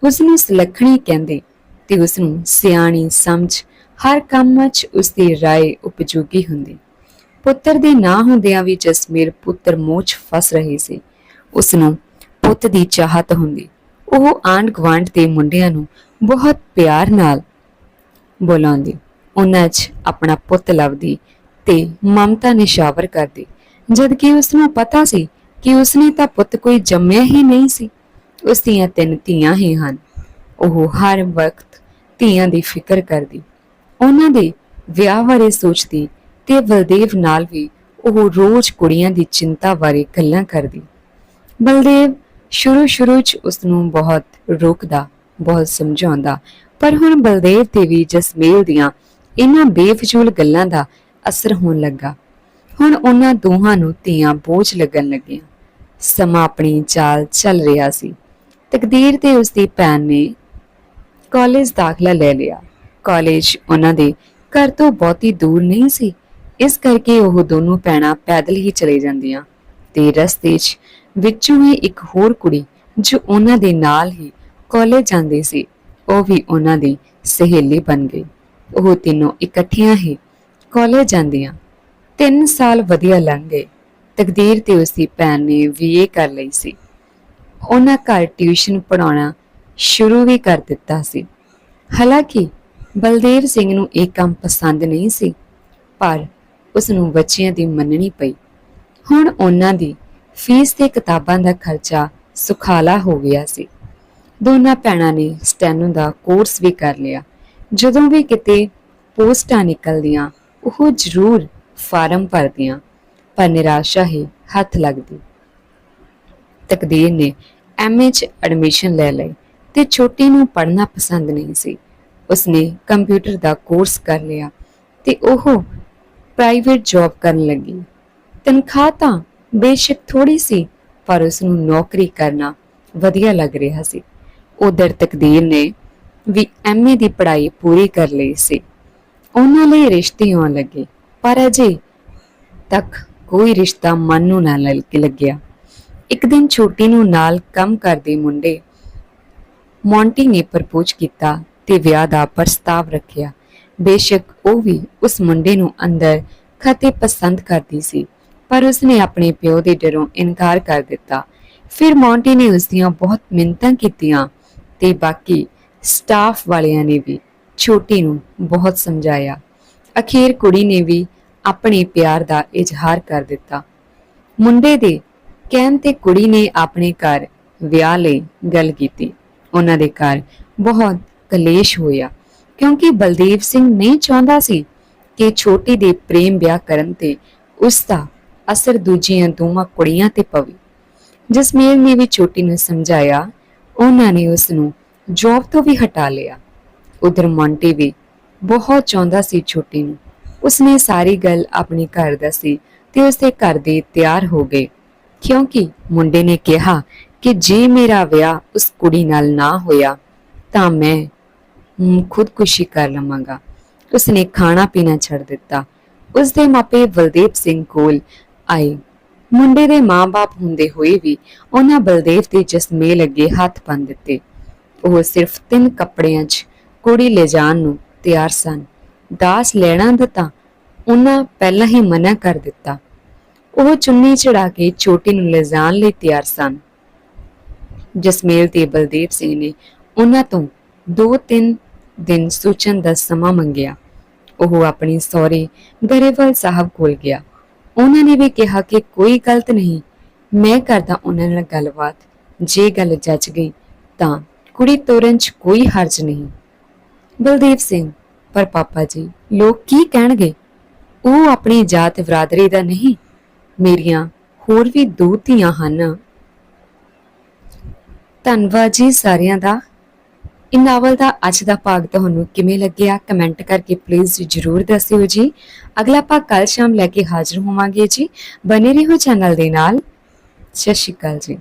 ਉਸ ਨੂੰ ਸੁਲੱਖਣੀ ਕਹਿੰਦੇ ਤੇ ਉਸ ਨੂੰ ਸਿਆਣੀ ਸਮਝ ਹਰ ਕੰਮ ਵਿੱਚ ਉਸ ਦੀ رائے ਉਪਯੋਗੀ ਹੁੰਦੀ ਪੁੱਤਰ ਦੇ ਨਾ ਹੁੰਦਿਆਂ ਵੀ ਜਸਮੀਰ ਪੁੱਤਰ ਮੋਹ 'ਚ ਫਸ ਰਹੀ ਸੀ। ਉਸ ਨੂੰ ਪੁੱਤ ਦੀ ਚਾਹਤ ਹੁੰਦੀ। ਉਹ ਆਂਢ ਗੁਆਂਢ ਦੇ ਮੁੰਡਿਆਂ ਨੂੰ ਬਹੁਤ ਪਿਆਰ ਨਾਲ ਬੁਲਾਉਂਦੀ। ਉਹਨਾਂ 'ਚ ਆਪਣਾ ਪੁੱਤ ਲੱਭਦੀ ਤੇ ਮਮਤਾ ਨਿਸ਼ਾਵਰ ਕਰਦੀ। ਜਦ ਕਿ ਉਸ ਨੂੰ ਪਤਾ ਸੀ ਕਿ ਉਸਨੇ ਤਾਂ ਪੁੱਤ ਕੋਈ ਜੰਮਿਆ ਹੀ ਨਹੀਂ ਸੀ। ਉਸ ਦੀਆਂ ਤਿੰਨ ਧੀਆਂ ਹੀ ਹਨ। ਉਹ ਹਰ ਵਕਤ ਧੀਆਂ ਦੀ ਫਿਕਰ ਕਰਦੀ। ਉਹਨਾਂ ਦੇ ਵਿਆਹ ਬਾਰੇ ਸੋਚਦੀ ਤੇ ਬਲਦੇਵ ਨਾਲ ਵੀ ਉਹ ਰੋਜ਼ ਕੁੜੀਆਂ ਦੀ ਚਿੰਤਾ ਬਾਰੇ ਗੱਲਾਂ ਕਰਦੀ। ਬਲਦੇਵ ਸ਼ੁਰੂ ਸ਼ੁਰੂ ਚ ਉਸ ਨੂੰ ਬਹੁਤ ਰੋਕਦਾ, ਬਹੁਤ ਸਮਝਾਉਂਦਾ, ਪਰ ਹੁਣ ਬਲਦੇਵ ਤੇ ਵੀ ਜਸਮੇਲ ਦੀਆਂ ਇਹਨਾਂ ਬੇਫਜ਼ੂਲ ਗੱਲਾਂ ਦਾ ਅਸਰ ਹੋਣ ਲੱਗਾ। ਹੁਣ ਉਹਨਾਂ ਦੋਹਾਂ ਨੂੰ ਧੀਆਂ ਬੋਝ ਲੱਗਣ ਲੱਗੀਆਂ। ਸਮਾਂ ਆਪਣੀ ਚਾਲ ਚੱਲ ਰਿਹਾ ਸੀ। ਤਕਦੀਰ ਤੇ ਉਸ ਦੀ ਭੈਣ ਨੇ ਕਾਲਜ ਦਾਖਲਾ ਲੈ ਲਿਆ। ਕਾਲਜ ਉਹਨਾਂ ਦੇ ਘਰ ਤੋਂ ਬਹੁਤੀ ਦੂਰ ਨਹੀਂ ਸੀ। ਇਸ ਕਰਕੇ ਉਹ ਦੋਨੋਂ ਭੈਣਾਂ ਪੈਦਲ ਹੀ ਚਲੇ ਜਾਂਦੀਆਂ ਤੇ ਰਸਤੇ 'ਚ ਵਿੱਚੋਂ ਹੀ ਇੱਕ ਹੋਰ ਕੁੜੀ ਜੋ ਉਹਨਾਂ ਦੇ ਨਾਲ ਹੀ ਕਾਲਜ ਜਾਂਦੀ ਸੀ, ਉਹ ਵੀ ਉਹਨਾਂ ਦੀ ਸਹੇਲੀ ਬਣ ਗਈ। ਉਹ ਤਿੰਨੋਂ ਇਕੱਠੀਆਂ ਹੀ ਕਾਲਜ ਜਾਂਦੀਆਂ। 3 ਸਾਲ ਵਧੀਆ ਲੰਘ ਗਏ। ਤਕਦੀਰ ਤੇ ਉਸਦੀ ਭੈਣ ਨੇ ਵੀਏ ਕਰ ਲਈ ਸੀ। ਉਹਨਾਂ ਘਰ ਟਿਊਸ਼ਨ ਪੜਾਉਣਾ ਸ਼ੁਰੂ ਵੀ ਕਰ ਦਿੱਤਾ ਸੀ। ਹਾਲਾਂਕਿ ਬਲਦੇਵ ਸਿੰਘ ਨੂੰ ਇਹ ਕੰਮ ਪਸੰਦ ਨਹੀਂ ਸੀ, ਪਰ ਉਸ ਨੂੰ ਬੱਚਿਆਂ ਦੀ ਮੰਨਣੀ ਪਈ। ਹੁਣ ਉਹਨਾਂ ਦੀ ਫੀਸ ਤੇ ਕਿਤਾਬਾਂ ਦਾ ਖਰਚਾ ਸੁਖਾਲਾ ਹੋ ਗਿਆ ਸੀ। ਦੋਨਾਂ ਭੈਣਾਂ ਨੇ ਸਟੈਨੋ ਦਾ ਕੋਰਸ ਵੀ ਕਰ ਲਿਆ। ਜਦੋਂ ਵੀ ਕਿਤੇ ਪੋਸਟਾਂ ਨਿਕਲਦੀਆਂ, ਉਹ ਜ਼ਰੂਰ ਫਾਰਮ ਭਰਦੀਆਂ, ਪਰ ਨਿਰਾਸ਼ਾ ਹੀ ਹੱਥ ਲੱਗਦੀ। ਤਕਦੀਰ ਨੇ ਐਮਏ ਚ ਐਡਮਿਸ਼ਨ ਲੈ ਲਈ ਤੇ ਛੋਟੀ ਨੂੰ ਪੜ੍ਹਨਾ ਪਸੰਦ ਨਹੀਂ ਸੀ। ਉਸਨੇ ਕੰਪਿਊਟਰ ਦਾ ਕੋਰਸ ਕਰ ਲਿਆ ਤੇ ਉਹ ਪ੍ਰਾਈਵੇਟ ਜੌਬ ਕਰਨ ਲੱਗੀ। ਤਨਖਾਹ ਤਾਂ ਬੇਸ਼ੱਕ ਥੋੜੀ ਸੀ, ਪਰ ਉਸ ਨੂੰ ਨੌਕਰੀ ਕਰਨਾ ਵਧੀਆ ਲੱਗ ਰਿਹਾ ਸੀ। ਉਧਰ ਤਕਦੀਰ ਨੇ ਵੀ ਐਮਏ ਦੀ ਪੜ੍ਹਾਈ ਪੂਰੀ ਕਰ ਲਈ ਸੀ। ਉਹਨਾਂ ਲਈ ਰਿਸ਼ਤੇ ਆਉਣ ਲੱਗੇ, ਪਰ ਅਜੇ ਤੱਕ ਕੋਈ ਰਿਸ਼ਤਾ ਮਨ ਨੂੰ ਨਾ ਲੱਗਿਆ। ਇੱਕ ਦਿਨ ਛੋਟੀ ਨੂੰ ਨਾਲ ਕੰਮ ਕਰਦੇ ਮੁੰਡੇ ਮੌਂਟੀ ਨੇ ਪ੍ਰਪੋਜ਼ ਕੀਤਾ ਤੇ ਵਿਆਹ ਦਾ ਪ੍ਰਸਤਾਵ ਰੱਖਿਆ। ਬੇਸ਼ੱਕ ਉਹ ਵੀ ਉਸ ਮੁੰਡੇ ਨੂੰ ਅੰਦਰ ਖਤੇ ਪਸੰਦ ਕਰਦੀ ਸੀ, ਪਰ ਉਸਨੇ ਆਪਣੇ ਪਿਓ ਦੇ ਡਰੋਂ ਇਨਕਾਰ ਕਰ ਦਿੱਤਾ। ਫਿਰ ਮੌਂਟੀ ਨੇ ਉਸ ਦੀਆਂ ਬਹੁਤ ਮਿੰਨਤਾਂ ਕੀਤੀਆਂ ਤੇ ਬਾਕੀ ਸਟਾਫ ਵਾਲਿਆਂ ਨੇ ਵੀ ਛੋਟੀ ਨੂੰ ਬਹੁਤ ਸਮਝਾਇਆ। ਅਖੀਰ ਕੁੜੀ ਨੇ ਵੀ ਆਪਣੇ ਪਿਆਰ ਦਾ ਇਜ਼ਹਾਰ ਕਰ ਦਿੱਤਾ। ਮੁੰਡੇ ਦੇ ਕਹਿਣ ਤੇ ਕੁੜੀ ਨੇ ਆਪਣੇ ਘਰ ਵਿਆਹ ਲਈ ਗੱਲ ਕੀਤੀ। ਉਹਨਾਂ ਦੇ ਘਰ ਬਹੁਤ ਕਲੇਸ਼ ਹੋਇਆ। ਕਿਉਂਕਿ ਬਲਦੇਵ ਸਿੰਘ ਨਹੀਂ ਚਾਹੁੰਦਾ ਸੀ ਕਿ ਛੋਟੀ ਦੇ ਪ੍ਰੇਮ ਵਿਆਹ ਕਰਨ ਤੇ ਉਸ ਦਾ ਅਸਰ ਦੂਜੀਆਂ ਦੋਵਾਂ ਕੁੜੀਆਂ ਤੇ ਪਵੇ। ਜਸਮੀਰ ਨੇ ਵੀ ਛੋਟੀ ਨੂੰ ਸਮਝਾਇਆ, ਉਹਨਾਂ ਨੇ ਉਸ ਨੂੰ ਜੌਬ ਤੋਂ ਵੀ ਹਟਾ ਲਿਆ। ਉਧਰ ਮੌਂਟੀ ਵੀ ਬਹੁਤ ਚਾਹੁੰਦਾ ਸੀ ਛੋਟੀ ਨੂੰ। ਉਸਨੇ ਸਾਰੀ ਗੱਲ ਆਪਣੇ ਘਰ ਦੱਸੀ ਤੇ ਉਸਦੇ ਘਰ ਦੇ ਤਿਆਰ ਹੋ ਗਏ। ਕਿਉਂਕਿ ਮੁੰਡੇ ਨੇ ਕਿਹਾ ਕਿ ਜੇ ਮੇਰਾ ਵਿਆਹ ਉਸ ਕੁੜੀ ਨਾਲ ਨਾ ਹੋਇਆ ਤਾਂ ਮੈਂ ਖੁਦਕੁਸ਼ੀ ਕਰ ਲਵਾਂਗਾ। ਉਸਨੇ ਖਾਣਾ ਪੀਣਾ ਛੱਡ ਦਿੱਤਾ। ਉਸਦੇ ਮਾਪੇ ਬਲਦੇਵ ਸਿੰਘ ਕੋਲ ਆਏ। ਮੁੰਡੇ ਦੇ ਮਾਂ-ਬਾਪ ਹੁੰਦੇ ਹੋਏ ਵੀ ਉਹਨਾਂ ਬਲਦੇਵ ਦੇ ਜਸਮੇਲ ਅੱਗੇ ਹੱਥ ਬੰਨ ਦਿੱਤੇ। ਉਹ ਸਿਰਫ ਤਿੰਨ ਕੱਪੜਿਆਂ 'ਚ ਕੁੜੀ ਲੈ ਜਾਣ ਨੂੰ ਤਿਆਰ ਸਨ। ਦਾਸ ਲੈਣਾ ਦਾ ਉਹਨਾਂ ਪਹਿਲਾਂ ਹੀ ਮਨਾ ਕਰ ਦਿੱਤਾ। ਉਹ ਚੁੰਨੀ ਚੜਾ ਕੇ ਚੋਟੀ ਨੂੰ ਲੈ ਜਾਣ ਲਈ ਤਿਆਰ ਸਨ। ਜਸਮੇਲ ਤੇ ਬਲਦੇਵ ਸਿੰਘ ਨੇ ਉਹਨਾਂ ਤੋਂ 2-3 ਦਿਨ ਸੋਚਣ ਦਾ ਸਮਾਂ ਮੰਗਿਆ। ਉਹ ਆਪਣੇ ਸਹੁਰੇ ਗਰੇਵਾਲ ਸਾਹਿਬ ਕੋਲ ਗਿਆ। ਉਹਨਾਂ ਨੇ ਵੀ ਕਿਹਾ ਕਿ ਕੋਈ ਗਲਤ ਨਹੀਂ, ਮੈਂ ਕਰਦਾ ਉਹਨਾਂ ਨਾਲ ਗੱਲਬਾਤ। ਜੇ ਗੱਲ ਜੱਜ ਗਈ, ਤਾਂ ਕੁੜੀ ਤੋਰਨ 'ਚ ਕੋਈ ਹਰਜ ਨਹੀਂ। ਬਲਦੇਵ ਸਿੰਘ, ਪਰ ਪਾਪਾ ਜੀ, ਲੋਕ ਕੀ ਕਹਿਣਗੇ? ਉਹ ਆਪਣੀ ਜਾਤ ਬਰਾਦਰੀ ਦਾ ਨਹੀਂ, ਮੇਰੀਆਂ ਹੋਰ ਵੀ ਦੋ ਧੀਆਂ ਹਨ। ਧੰਨਵਾਦ ਜੀ ਸਾਰਿਆਂ ਦਾ। ਇਹ ਨਾਵਲ ਦਾ ਅੱਜ ਦਾ ਭਾਗ ਤੁਹਾਨੂੰ ਕਿਵੇਂ ਲੱਗਿਆ? ਕਮੈਂਟ ਕਰਕੇ ਪਲੀਜ਼ ਜਰੂਰ ਦੱਸਿਓ ਜੀ। ਅਗਲਾ ਭਾਗ ਕੱਲ ਸ਼ਾਮ ਲੈ ਕੇ ਹਾਜ਼ਰ ਹੋਵਾਂਗੇ ਜੀ। ਬਨੇ ਰਹੋ ਚੈਨਲ ਦੇ ਨਾਲ। ਸਤਿ ਸ਼੍ਰੀ ਅਕਾਲ ਜੀ।